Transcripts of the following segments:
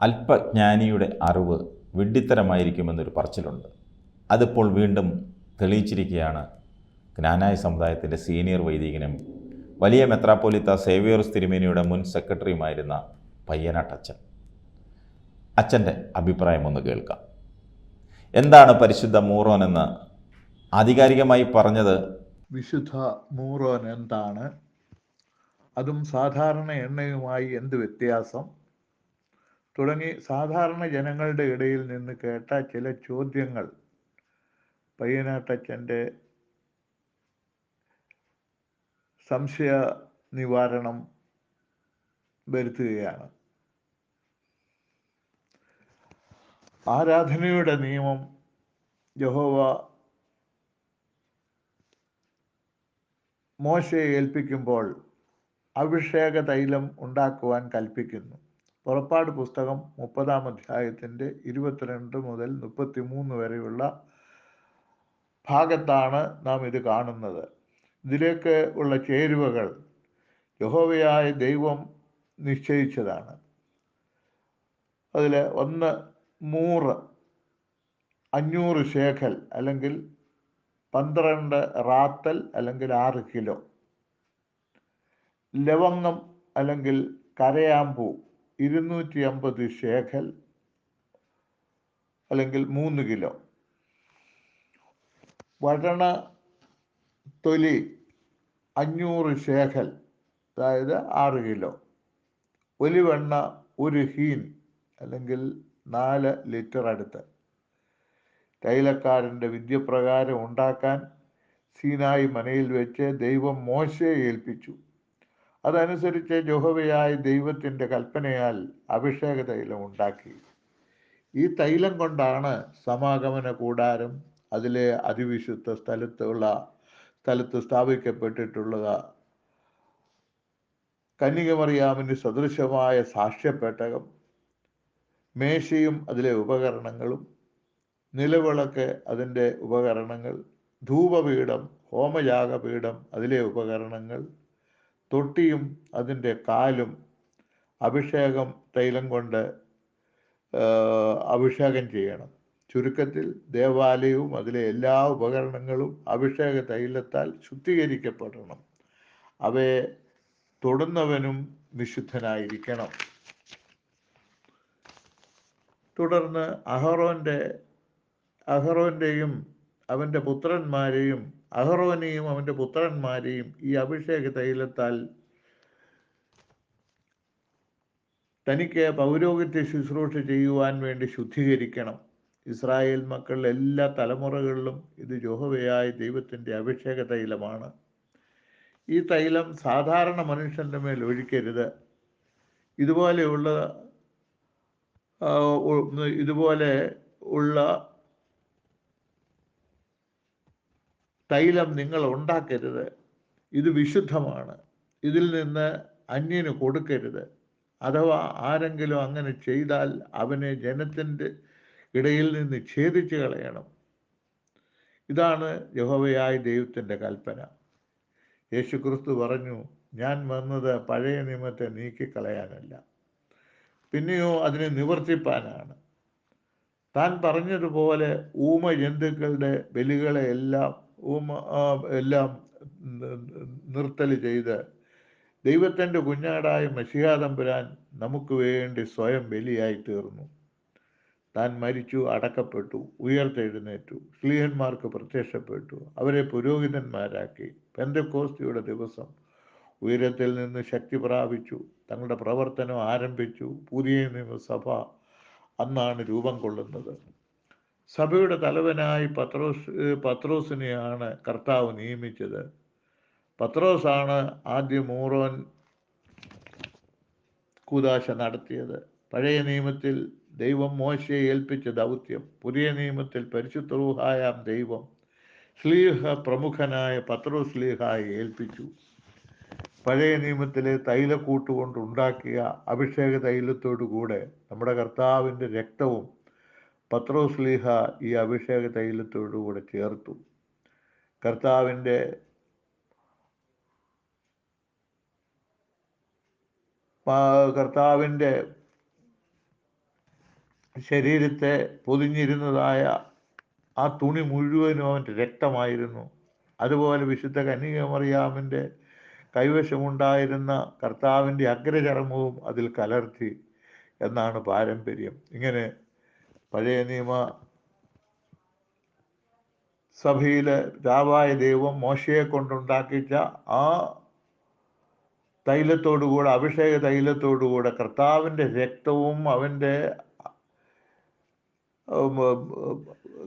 അല്പജ്ഞാനിയുടെ അറിവ് വിഡ്ഢിത്തരമായിരിക്കുമെന്നൊരു പറച്ചിലുണ്ട്. അതിപ്പോൾ വീണ്ടും തെളിയിച്ചിരിക്കുകയാണ് ജ്ഞാനായ സമുദായത്തിന്റെ സീനിയർ വൈദികനും വലിയ മെത്രാപ്പോലിത്ത സേവിയർസ് തിരുമേനിയുടെ മുൻ സെക്രട്ടറിയുമായിരുന്ന പയ്യനാട്ടച്ചൻ അച്ഛന്റെ അഭിപ്രായം ഒന്ന് കേൾക്കാം. എന്താണ് പരിശുദ്ധ മൂറോൻ എന്ന് ആധികാരികമായി പറഞ്ഞത്? വിശുദ്ധ മൂറോൻ എന്താണ്? അതും സാധാരണ എണ്ണയുമായി എന്ത് വ്യത്യാസം? തുടങ്ങി സാധാരണ ജനങ്ങളുടെ ഇടയിൽ നിന്ന് കേട്ട ചില ചോദ്യങ്ങൾ. പയ്യനാട്ടച്ഛന്റെ സംശയ നിവാരണം വരുത്തുകയാണ്. ആരാധനയുടെ നിയമം യഹോവ മോശയെ ഏൽപ്പിക്കുമ്പോൾ അഭിഷേക തൈലം ഉണ്ടാക്കുവാൻ കൽപ്പിക്കുന്നു. പുറപ്പാട് പുസ്തകം മുപ്പതാം അധ്യായത്തിന്റെ ഇരുപത്തിരണ്ട് മുതൽ മുപ്പത്തി മൂന്ന് വരെയുള്ള ഭാഗത്താണ് നാം ഇത് കാണുന്നത്. ഇതിലേക്ക് ഉള്ള ചേരുവകൾ യഹോവയായ ദൈവം നിശ്ചയിച്ചതാണ്. അതിൽ ഒന്ന് നൂറ് അഞ്ഞൂറ് ശേഖൽ അല്ലെങ്കിൽ പന്ത്രണ്ട് റാത്തൽ അല്ലെങ്കിൽ ആറ് കിലോ. ലവംഗം അല്ലെങ്കിൽ കരയാമ്പൂ. ഇരുന്നൂറ്റി അമ്പത് ശേഖൽ അല്ലെങ്കിൽ മൂന്ന് കിലോ. വഴണ തൊലി അഞ്ഞൂറ് ശേഖൽ അതായത് ആറ് കിലോ. ഒലിവെണ്ണ ഒരു ഹീൻ അല്ലെങ്കിൽ നാല് ലിറ്റർ അടുത്ത്. തൈലക്കാരന്റെ വിദ്യപ്രകാരം ഉണ്ടാക്കാൻ സീനായി മനയിൽ വെച്ച് ദൈവം മോശയെ ഏൽപ്പിച്ചു. അതനുസരിച്ച് ജോഹവയായ ദൈവത്തിന്റെ കൽപ്പനയാൽ അഭിഷേക തൈലം ഉണ്ടാക്കി. ഈ തൈലം കൊണ്ടാണ് സമാഗമന കൂടാരം അതിലെ അതിവിശുദ്ധ സ്ഥലത്തുള്ള സ്ഥലത്ത് സ്ഥാപിക്കപ്പെട്ടിട്ടുള്ളത് കന്യകമറിയാമിന് സദൃശമായ സാക്ഷ്യപ്പെട്ടകം മേശയും അതിലെ ഉപകരണങ്ങളും നിലവിളക്ക് അതിന്റെ ഉപകരണങ്ങൾ ധൂപപീഠം ഹോമയാഗപീഠം അതിലെ ഉപകരണങ്ങൾ തൊട്ടിയും അതിന്റെ കാലും അഭിഷേകം തൈലം കൊണ്ട് അഭിഷേകം ചെയ്യണം. ചുരുക്കത്തിൽ ദേവാലയവും അതിലെ എല്ലാ ഉപകരണങ്ങളും അഭിഷേക തൈലത്താൽ ശുദ്ധീകരിക്കപ്പെടണം. അവയെ തൊടുന്നവനും വിശുദ്ധനായിരിക്കണം. തുടർന്ന് അഹറോന്റെ അഹറോന്റെയും അവന്റെ പുത്രന്മാരെയും അഹറോനെയും അവന്റെ പുത്രന്മാരെയും ഈ അഭിഷേക തൈലത്താൽ തനിക്ക് പൗരോഹിത്യ ശുശ്രൂഷ ചെയ്യുവാൻ വേണ്ടി ശുദ്ധീകരിക്കണം. ഇസ്രായേൽ മക്കളുടെ എല്ലാ തലമുറകളിലും ഇത് ജോഹവയായ ദൈവത്തിന്റെ അഭിഷേക തൈലമാണ് ഈ തൈലം സാധാരണ മനുഷ്യന്റെ മേൽ ഒഴിക്കരുത്. ഇതുപോലെയുള്ള ഇതുപോലെ ഉള്ള തൈലം നിങ്ങൾ ഉണ്ടാക്കരുത്. ഇത് വിശുദ്ധമാണ്. ഇതിൽ നിന്ന് അന്യന് കൊടുക്കരുത്. അഥവാ ആരെങ്കിലും അങ്ങനെ ചെയ്താൽ അവനെ ജനത്തിന്റെ ഇടയിൽ നിന്ന് ഛേദിച്ച് കളയണം. ഇതാണ് യഹോവയായ ദൈവത്തിന്റെ കൽപ്പന. യേശുക്രിസ്തു പറഞ്ഞു ഞാൻ വന്നത് പഴയ നിയമത്തെ നീക്കിക്കളയാനല്ല. പിന്നെയോ അതിനെ നിവർത്തിപ്പാനാണ്. താൻ പറഞ്ഞതുപോലെ ഊമ ജന്തുക്കളുടെ ബലികളെ എല്ലാം നിർത്തൽ ചെയ്ത് ദൈവത്തിന്റെ കുഞ്ഞാടായ മഷിഹാതമ്പുരാൻ നമുക്ക് വേണ്ടി സ്വയം ബലിയായി തീർന്നു. താൻ മരിച്ചു അടക്കപ്പെട്ടു ഉയർത്തെഴുന്നേറ്റു സ്ലീഹന്മാർക്ക് പ്രത്യക്ഷപ്പെട്ടു അവരെ പുരോഹിതന്മാരാക്കി. പെന്തക്കോസ്തിയുടെ ദിവസം ഉയരത്തിൽ നിന്ന് ശക്തി പ്രാപിച്ചു തങ്ങളുടെ പ്രവർത്തനം ആരംഭിച്ചു പുതിയ നിയമസഭ അന്നാണ് രൂപം കൊള്ളുന്നത്. സഭയുടെ തലവനായി പത്രോസ് പത്രോസിനെയാണ് കർത്താവ് നിയമിച്ചത്. പത്രോസാണ് ആദ്യം മൂറോൻ കൂതാശ നടത്തിയത്. പഴയ നിയമത്തിൽ ദൈവം മോശയെ ഏൽപ്പിച്ച ദൗത്യം പുതിയ നിയമത്തിൽ പരിശുദ്ധ ദൈവം സ്ലീഹ പ്രമുഖനായ പത്രോ സ്ലീഹായി ഏൽപ്പിച്ചു. പഴയ നിയമത്തിലെ തൈലക്കൂട്ട് കൊണ്ട് ഉണ്ടാക്കിയ അഭിഷേക തൈലത്തോടു കൂടെ നമ്മുടെ കർത്താവിന്റെ രക്തവും പത്രോസ്ലീഹ ഈ അഭിഷേക തൈലത്തോടുകൂടെ ചേർത്തു. കർത്താവിന്റെ കർത്താവിന്റെ ശരീരത്തെ പൊതിഞ്ഞിരുന്നതായ ആ തുണി മുഴുവനും അവന്റെ രക്തമായിരുന്നു. അതുപോലെ വിശുദ്ധ കന്യകമറിയാമിന്റെ കൈവശമുണ്ടായിരുന്ന കർത്താവിന്റെ അഗ്രചർമ്മവും അതിൽ കലർത്തി എന്നാണ് പാരമ്പര്യം. ഇങ്ങനെ പഴയ നിയമ സഭയിലെ രാവായ ദൈവം മോശയെ കൊണ്ടുണ്ടാക്കിച്ച ആ തൈലത്തോടുകൂടെ അഭിഷേക തൈലത്തോടുകൂടെ കർത്താവിന്റെ രക്തവും അവന്റെ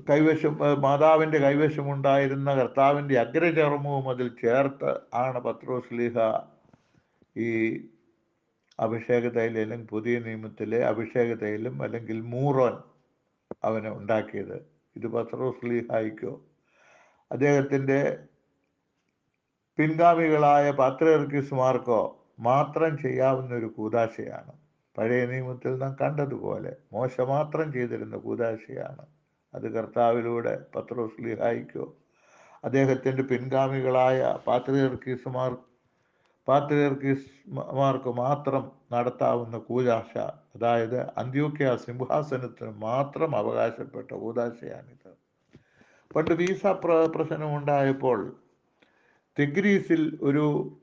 കൈവശം മാതാവിന്റെ കൈവശമുണ്ടായിരുന്ന കർത്താവിന്റെ അഗ്രചർമ്മവും അതിൽ ചേർത്ത് ആണ് പത്രോസ്ലിഹ ഈ അഭിഷേക തൈലം അല്ലെങ്കിൽ പുതിയ നിയമത്തിലെ അഭിഷേക തൈലം അല്ലെങ്കിൽ മൂറോൻ അവന് ഉണ്ടാക്കിയത്. ഇത് പത്രോസ്ലിഹായിക്കോ അദ്ദേഹത്തിന്റെ പിൻഗാമികളായ പാത്രർക്കിസ്മാർക്കോ മാത്രം ചെയ്യാവുന്ന ഒരു കൂതാശയാണ്. പഴയ നിയമത്തിൽ നാം കണ്ടതുപോലെ മോശ മാത്രം ചെയ്തിരുന്ന കൂതാശയാണ്. അത് കർത്താവിലൂടെ പത്രോസ്ലിഹായിക്കോ അദ്ദേഹത്തിന്റെ പിൻഗാമികളായ പാത്രിയർക്കീസുമാർ പാത്രിയർക്കീസ്മാർക്ക് മാത്രം നടത്താവുന്ന കൂതാശ അതായത് അന്ത്യോക്യ സിംഹാസനത്തിന് മാത്രം അവകാശപ്പെട്ട ഊദാശയാണിത്. പണ്ട് വീസ പ്ര പ്രശ്നമുണ്ടായപ്പോൾ തെഗ്രീസിൽ ഒരു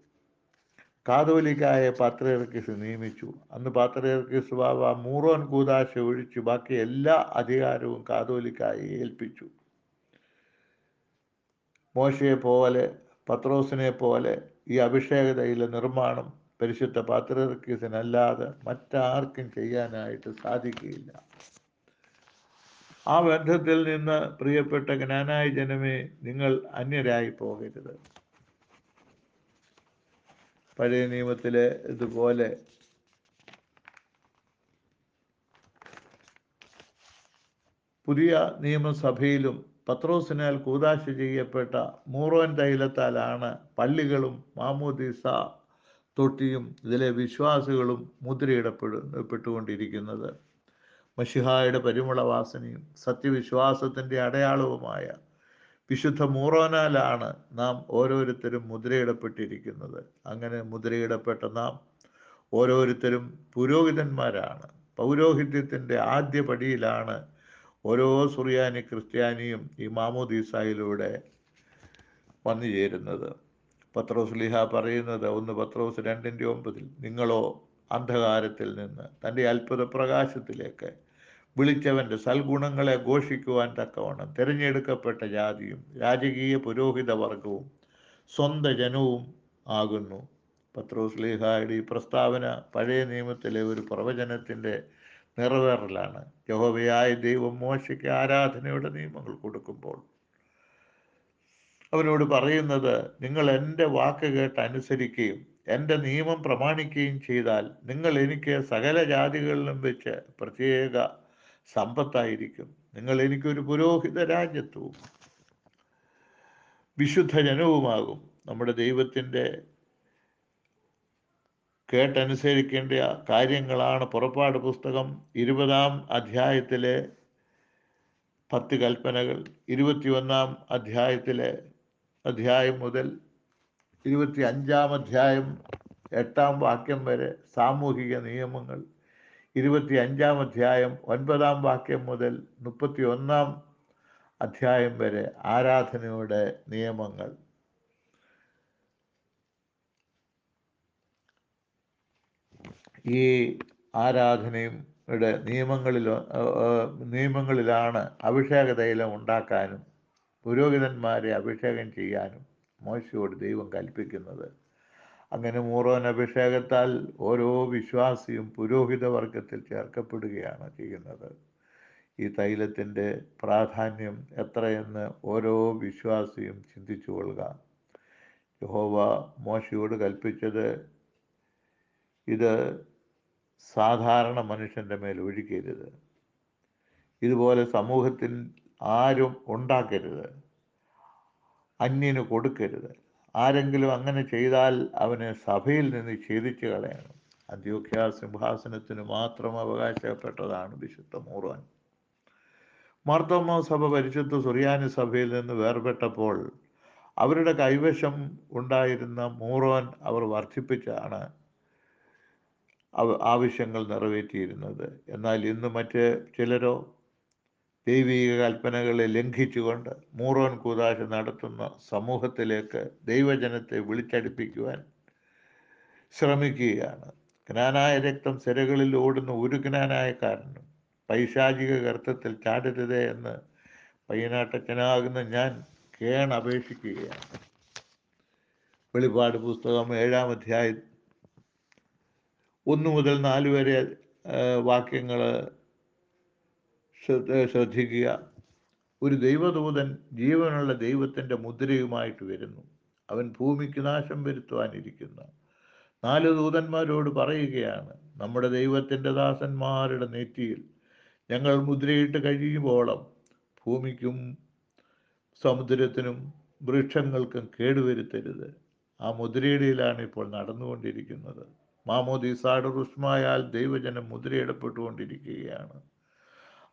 കാതോലിക്കായ പാത്രയർക്കിസ് നിയമിച്ചു. അന്ന് പാത്രയർക്കിസ് ബാബ മൂറോൻ കൂതാശ ഒഴിച്ച് ബാക്കി എല്ലാ അധികാരവും കാതോലിക്കായി ഏൽപ്പിച്ചു. മോശയെ പോലെ പത്രോസിനെ പോലെ ഈ അഭിഷേകതയിലെ നിർമ്മാണം പരിശുദ്ധ പാത്രയർക്കിസിനല്ലാതെ മറ്റാർക്കും ചെയ്യാനായിട്ട് സാധിക്കുകയില്ല. ആ ബന്ധത്തിൽ നിന്ന് പ്രിയപ്പെട്ട ജ്ഞാനായ ജനമേ നിങ്ങൾ അന്യരായി പോകരുത്. പഴയ നിയമത്തിലെ ഇതുപോലെ പുതിയ നിയമസഭയിലും പത്രോസിനാൽ കൂതാശ ചെയ്യപ്പെട്ട മൂറോൻ തൈലത്താലാണ് പള്ളികളും മാമോദീസ തൊട്ടിയും ഇതിലെ വിശ്വാസികളും മുദ്രയിടപ്പെടപ്പെട്ടുകൊണ്ടിരിക്കുന്നത് മഷിഹായുടെ പരിമളവാസനയും സത്യവിശ്വാസത്തിന്റെ അടയാളവുമായ വിശുദ്ധ മൂറോനാലാണ് നാം ഓരോരുത്തരും മുദ്രയിടപ്പെട്ടിരിക്കുന്നത്. അങ്ങനെ മുദ്രയിടപ്പെട്ട നാം ഓരോരുത്തരും പുരോഹിതന്മാരാണ്. പൗരോഹിത്യത്തിന്റെ ആദ്യ പടിയിലാണ് ഓരോ സുറിയാനി ക്രിസ്ത്യാനിയും ഈ മാമോദീസായിലൂടെ വന്നു ചേരുന്നത് പത്രോസ് ലിഹ പറയുന്നത് ഒന്ന് പത്രോസ് രണ്ടിന്റെ ഒമ്പതിൽ നിങ്ങളോ അന്ധകാരത്തിൽ നിന്ന് തന്റെ അത്ഭുത പ്രകാശത്തിലേക്ക് വിളിച്ചവന്റെ സൽഗുണങ്ങളെ ഘോഷിക്കുവാൻ തക്കവണ്ണം തിരഞ്ഞെടുക്കപ്പെട്ട ജാതിയും രാജകീയ പുരോഹിത വർഗവും സ്വന്ത ജനവും ആകുന്നു. പത്രോസ് ലീഹായുടെ ഈ പ്രസ്താവന പഴയ നിയമത്തിലെ ഒരു പ്രവചനത്തിന്റെ നിറവേറലാണ്. യഹോവയായ ദൈവം മോശയ്ക്ക് ആരാധനയുടെ നിയമങ്ങൾ കൊടുക്കുമ്പോൾ അവനോട് പറയുന്നത് നിങ്ങൾ എന്റെ വാക്ക് കേട്ട് അനുസരിക്കുകയും എന്റെ നിയമം പ്രമാണിക്കുകയും ചെയ്താൽ നിങ്ങൾ എനിക്ക് സകല ജാതികളിലും വെച്ച് പ്രത്യേക സമ്പത്തായിരിക്കും. നിങ്ങൾ എനിക്കൊരു പുരോഹിത രാജ്യത്വവും വിശുദ്ധ ജനവുമാകും നമ്മുടെ ദൈവത്തിന്റെ കേട്ടനുസരിക്കേണ്ട കാര്യങ്ങളാണ് പുറപ്പാട് പുസ്തകം ഇരുപതാം അധ്യായത്തിലെ പത്ത് കൽപ്പനകൾ ഇരുപത്തിയൊന്നാം അധ്യായത്തിലെ അധ്യായം മുതൽ ഇരുപത്തി അഞ്ചാം അധ്യായം എട്ടാം വാക്യം വരെ സാമൂഹിക നിയമങ്ങൾ. ഇരുപത്തി അഞ്ചാം അധ്യായം ഒൻപതാം വാക്യം മുതൽ മുപ്പത്തി ഒന്നാം അധ്യായം വരെ ആരാധനയുടെ നിയമങ്ങൾ. ഈ ആരാധനയുടെ നിയമങ്ങളിൽ നിയമങ്ങളിലാണ് അഭിഷേക തൈലം ഉണ്ടാക്കാനും പുരോഹിതന്മാരെ അഭിഷേകം ചെയ്യാനും മോശയോട് ദൈവം കൽപ്പിക്കുന്നത്. അങ്ങനെ മൂറോൻ അഭിഷേകത്താൽ ഓരോ വിശ്വാസിയും പുരോഹിത വർഗത്തിൽ ചേർക്കപ്പെടുകയാണ് ചെയ്യുന്നത്. ഈ തൈലത്തിന്റെ പ്രാധാന്യം എത്രയെന്ന് ഓരോ വിശ്വാസിയും ചിന്തിച്ചു കൊള്ളുക. യഹോവ മോശയോട് കൽപ്പിച്ചത് ഇത് സാധാരണ മനുഷ്യന്റെ മേൽ ഒഴിക്കരുത് ഇതുപോലെ സമൂഹത്തിൽ ആരും ഉണ്ടാക്കരുത്. അന്യന് കൊടുക്കരുത്. ആരെങ്കിലും അങ്ങനെ ചെയ്താൽ അവനെ സഭയിൽ നിന്ന് ഛേദിച്ചു കളയണം. അന്ത്യോക്യ സിംഹാസനത്തിന് മാത്രം അവകാശപ്പെട്ടതാണ് വിശുദ്ധ മൂറോൻ മാർത്തോമ സഭ പരിശുദ്ധ സുറിയാനി സഭയിൽ നിന്ന് വേർപെട്ടപ്പോൾ അവരുടെ കൈവശം ഉണ്ടായിരുന്ന മൂറോൻ അവർ വർദ്ധിപ്പിച്ചാണ് ആവശ്യങ്ങൾ നിറവേറ്റിയിരുന്നത്. എന്നാൽ ഇന്ന് മറ്റ് ചിലരോ ദൈവിക കൽപ്പനകളെ ലംഘിച്ചുകൊണ്ട് മൂറോൻ കൂതാശ നടത്തുന്ന സമൂഹത്തിലേക്ക് ദൈവജനത്തെ വിളിച്ചടിപ്പിക്കുവാൻ ശ്രമിക്കുകയാണ്. ജ്ഞാനായ രക്തം സിരകളിൽ ഓടുന്ന ഒരു ജ്ഞാനായക്കാരനും പൈശാചിക ഗർത്തത്തിൽ ചാടരുതേ എന്ന് പയ്യനാട്ടച്ചനാകുന്ന ഞാൻ കേണപേക്ഷിക്കുകയാണ് വെളിപാട് പുസ്തകം ഏഴാം അധ്യായം ഒന്ന് മുതൽ നാല് വരെ വാക്യങ്ങൾ ശ്രദ്ധിക്കുക. ഒരു ദൈവദൂതൻ ജീവനുള്ള ദൈവത്തിന്റെ മുദ്രയുമായിട്ട് വരുന്നു. അവൻ ഭൂമിക്ക് നാശം വരുത്തുവാനിരിക്കുന്നു. നാല് ദൂതന്മാരോട് പറയുകയാണ് നമ്മുടെ ദൈവത്തിന്റെ ദാസന്മാരുടെ നെറ്റിയിൽ ഞങ്ങൾ മുദ്രയിട്ട് കഴിയുമ്പോളം ഭൂമിക്കും സമുദ്രത്തിനും വൃക്ഷങ്ങൾക്കും കേടുവരുത്തരുത്. ആ മുദ്രയിടയിലാണ് ഇപ്പോൾ നടന്നുകൊണ്ടിരിക്കുന്നത്. മാമോദീസാട് റുഷ്മായാൽ ദൈവജനം മുദ്രയിടപ്പെട്ടുകൊണ്ടിരിക്കുകയാണ്.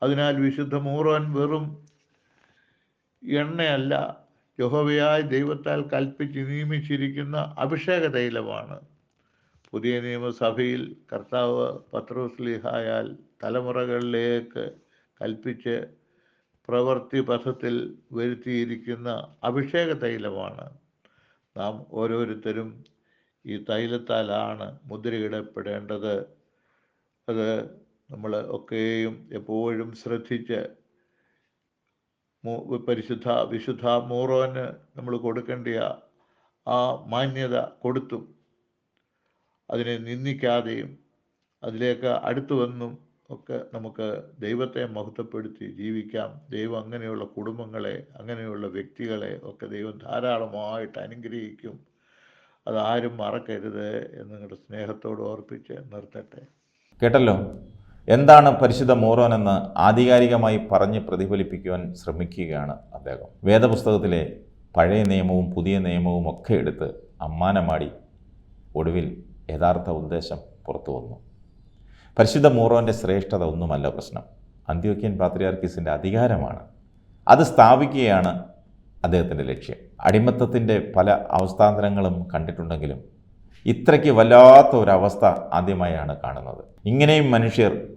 അതിനാൽ വിശുദ്ധ മൂറോൻ വെറും എണ്ണയല്ല യഹോവയായ ദൈവത്താൽ കൽപ്പിച്ച് നിയമിച്ചിരിക്കുന്ന അഭിഷേക തൈലമാണ് പുതിയ നിയമസഭയിൽ കർത്താവ് പത്രോസ്ലിഹായാൽ തലമുറകളിലേക്ക് കൽപ്പിച്ച് പ്രവൃത്തി പഥത്തിൽ വരുത്തിയിരിക്കുന്ന അഭിഷേക തൈലമാണ് നാം ഓരോരുത്തരും ഈ തൈലത്താലാണ് മുദ്രയിടപ്പെടേണ്ടത്. അത് നമ്മൾ ഒക്കെയും എപ്പോഴും ശ്രദ്ധിച്ച് പരിശുദ്ധ വിശുദ്ധ മൂറോന് നമ്മൾ കൊടുക്കേണ്ട ആ മാന്യത കൊടുത്തും അതിനെ നിന്ദിക്കാതെയും അതിലേക്ക് അടുത്തു വന്നും ഒക്കെ നമുക്ക് ദൈവത്തെ മഹത്വപ്പെടുത്തി ജീവിക്കാം. ദൈവം അങ്ങനെയുള്ള കുടുംബങ്ങളെ അങ്ങനെയുള്ള വ്യക്തികളെ ഒക്കെ ദൈവം ധാരാളമായിട്ട് അനുഗ്രഹിക്കും. അതാരും മറക്കരുത് എന്ന് നിങ്ങളുടെ സ്നേഹത്തോട് ഓർപ്പിച്ച് നിർത്തട്ടെ. കേട്ടല്ലോ? എന്താണ് പരിശുദ്ധ മോറോൻ എന്ന് ആധികാരികമായി പറഞ്ഞ് പ്രതിഫലിപ്പിക്കുവാൻ ശ്രമിക്കുകയാണ് അദ്ദേഹം. വേദപുസ്തകത്തിലെ പഴയ നിയമവും പുതിയ നിയമവും ഒക്കെ എടുത്ത് അമ്മാനമാടി ഒടുവിൽ യഥാർത്ഥ ഉദ്ദേശം പുറത്തു വന്നു. പരിശുദ്ധ മൂറോന്റെ ശ്രേഷ്ഠത ഒന്നുമല്ല പ്രശ്നം. അന്ത്യോക്യൻ പാത്രിയാർക്കീസിന്റെ അധികാരമാണ്. അത് സ്ഥാപിക്കുകയാണ് അദ്ദേഹത്തിന്റെ ലക്ഷ്യം. അടിമത്തത്തിന്റെ പല അവസ്ഥാന്തരങ്ങളും കണ്ടിട്ടുണ്ടെങ്കിലും ഇത്രയ്ക്ക് വല്ലാത്ത ഒരവസ്ഥ ആദ്യമായാണ് കാണുന്നത്. ഇങ്ങനെയും മനുഷ്യർ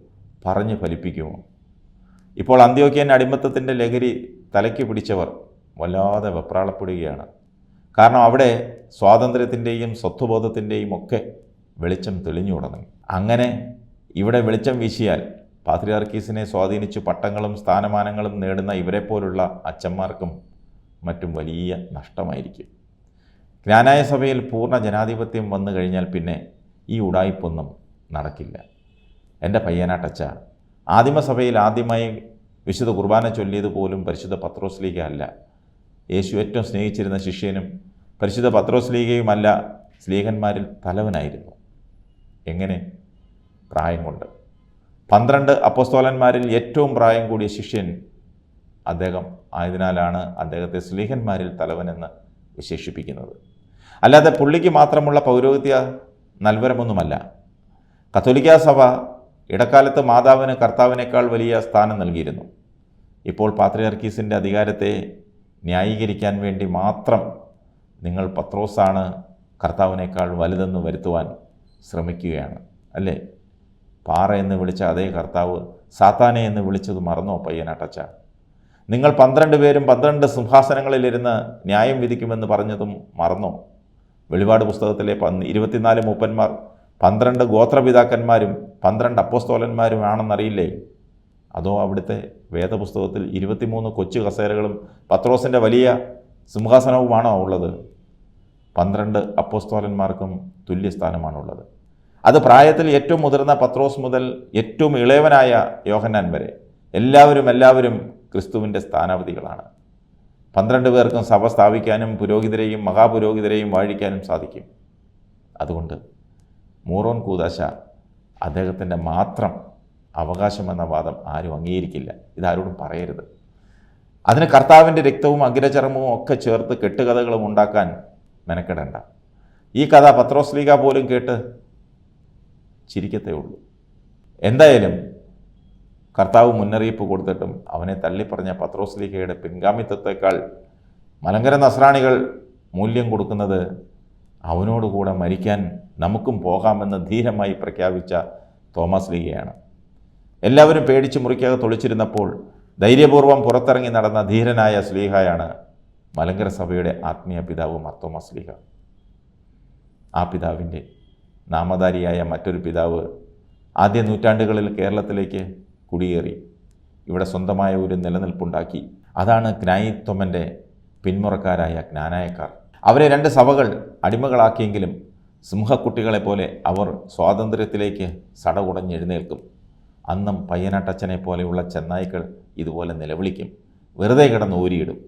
പറഞ്ഞു ഫലിപ്പിക്കുമോ? ഇപ്പോൾ അന്ത്യോക്യൻ അടിമത്തത്തിന്റെ ലഹരി തലയ്ക്ക് പിടിച്ചവർ വല്ലാതെ വെപ്രാളപ്പെടുകയാണ്. കാരണം അവിടെ സ്വാതന്ത്ര്യത്തിന്റെയും സ്വത്വബോധത്തിന്റെയും ഒക്കെ വെളിച്ചം തെളിഞ്ഞു തുടങ്ങി. അങ്ങനെ ഇവിടെ വെളിച്ചം വീശിയാൽ പാത്രിയാർക്കീസിനെ സ്വാധീനിച്ച് പട്ടങ്ങളും സ്ഥാനമാനങ്ങളും നേടുന്ന ഇവരെപ്പോലുള്ള അച്ഛന്മാർക്കും മറ്റും വലിയ നഷ്ടമായിരിക്കും. ജ്ഞാനായ സഭയിൽ പൂർണ ജനാധിപത്യം വന്നു കഴിഞ്ഞാൽ പിന്നെ ഈ ഉടായ്പൊന്നും നടക്കില്ല. എന്റെ പയ്യനാട്ടച്ച ആദിമസഭയിൽ ആദ്യമായി വിശുദ്ധ കുർബാന ചൊല്ലിയത് പോലും പരിശുദ്ധ പത്രോസ്ലീഗ അല്ല. യേശു ഏറ്റവും സ്നേഹിച്ചിരുന്ന ശിഷ്യനും പരിശുദ്ധ പത്രോസ്ലീഗയുമല്ല സ്ലീഹന്മാരിൽ തലവനായിരുന്നു. എങ്ങനെ? പ്രായം കൊണ്ട്. പന്ത്രണ്ട് അപ്പസ്തോലന്മാരിൽ ഏറ്റവും പ്രായം കൂടിയ ശിഷ്യൻ അദ്ദേഹം ആയതിനാലാണ് അദ്ദേഹത്തെ സ്ലീഹന്മാരിൽ തലവനെന്ന് വിശേഷിപ്പിക്കുന്നത്. അല്ലാതെ പുള്ളിക്ക് മാത്രമുള്ള പൗരോഹിത്യ നൽവരമൊന്നുമല്ല. കത്തോലിക്കാ സഭ ഇടക്കാലത്ത് മാതാവിന് കർത്താവിനേക്കാൾ വലിയ സ്ഥാനം നൽകിയിരുന്നു. ഇപ്പോൾ പാത്രിയാർക്കീസിന്റെ അധികാരത്തെ ന്യായീകരിക്കാൻ വേണ്ടി മാത്രം നിങ്ങൾ പത്രോസാണ് കർത്താവിനേക്കാൾ വലുതെന്ന് വരുത്തുവാൻ ശ്രമിക്കുകയാണ്. അല്ലേ? പാറ എന്ന് വിളിച്ച അതേ കർത്താവ് സാത്താനെ എന്ന് വിളിച്ചത് മറന്നോ പയ്യനാട്ടച്ച നിങ്ങൾ പന്ത്രണ്ട് പേരും പന്ത്രണ്ട് സിംഹാസനങ്ങളിലിരുന്ന് ന്യായം വിധിക്കുമെന്ന് പറഞ്ഞതും മറന്നോ? വെളിപാട് പുസ്തകത്തിലെ പന്ത് ഇരുപത്തിനാല് മൂപ്പന്മാർ പന്ത്രണ്ട് ഗോത്രപിതാക്കന്മാരും പന്ത്രണ്ട് അപ്പോസ്തോലന്മാരും ആണെന്നറിയില്ലേ അതോ അവിടുത്തെ വേദപുസ്തകത്തിൽ ഇരുപത്തിമൂന്ന് കൊച്ചു കസേരകളും പത്രോസിന്റെ വലിയ സിംഹാസനവുമാണോ ഉള്ളത്? പന്ത്രണ്ട് അപ്പോസ്തോലന്മാർക്കും തുല്യസ്ഥാനമാണുള്ളത് അത് പ്രായത്തിൽ ഏറ്റവും മുതിർന്ന പത്രോസ് മുതൽ ഏറ്റവും ഇളയവനായ യോഹന്നാൻ വരെ എല്ലാവരും എല്ലാവരും ക്രിസ്തുവിന്റെ സ്ഥാനാപതികളാണ് പന്ത്രണ്ട് പേർക്കും സഭ സ്ഥാപിക്കാനും പുരോഹിതരെയും മഹാപുരോഹിതരെയും വാഴിക്കാനും സാധിക്കും. അതുകൊണ്ട് മൂറോൻ കൂതാശ അദ്ദേഹത്തിന്റെ മാത്രം അവകാശമെന്ന വാദം ആരും അംഗീകരിക്കില്ല. ഇതാരോടും പറയരുത്. അതിന് കർത്താവിന്റെ രക്തവും അഗ്രചർമ്മവും ഒക്കെ ചേർത്ത് കെട്ടുകഥകളും ഉണ്ടാക്കാൻ മെനക്കെടേണ്ട. ഈ കഥ പത്രോസ്ലീഗ പോലും കേട്ട് ചിരിക്കത്തേ ഉള്ളൂ. എന്തായാലും കർത്താവ് മുന്നറിയിപ്പ് കൊടുത്തിട്ടും അവനെ തള്ളിപ്പറഞ്ഞ പത്രോസ്ലീഗയുടെ പിൻഗാമിത്വത്തെക്കാൾ മലങ്കര നസ്രാണികൾ മൂല്യം കൊടുക്കുന്നത് അവനോടുകൂടെ മരിക്കാൻ നമുക്കും പോകാമെന്ന് ധീരമായി പ്രഖ്യാപിച്ച തോമസ് ലീഗയാണ്. എല്ലാവരും പേടിച്ച് മുറിക്കകത്ത് ഒളിച്ചിരുന്നപ്പോൾ ധൈര്യപൂർവം പുറത്തിറങ്ങി നടന്ന ധീരനായ സ്ലീഹയാണ് മലങ്കര സഭയുടെ ആത്മീയ പിതാവ് മർത്തോമ സ്ലീഹ ആ പിതാവിന്റെ നാമധാരിയായ മറ്റൊരു പിതാവ് ആദ്യ നൂറ്റാണ്ടുകളിൽ കേരളത്തിലേക്ക് കുടിയേറി ഇവിടെ സ്വന്തമായ ഒരു നിലനിൽപ്പുണ്ടാക്കി. അതാണ് ജ്ഞായിത്വമന്റെ പിന്മുറക്കാരായ ജ്ഞാനായക്കാർ. അവരെ രണ്ട് സഭകൾ അടിമകളാക്കിയെങ്കിലും സിംഹക്കുട്ടികളെ പോലെ അവർ സ്വാതന്ത്ര്യത്തിലേക്ക് സടകുടഞ്ഞെഴുന്നേൽക്കും. അന്നും പയ്യനാട്ടച്ചനെ പോലെയുള്ള ചെന്നായ്ക്കൾ ഇതുപോലെ നിലവിളിക്കും. വെറുതെ കിടന്ന് ഊരിയിടും.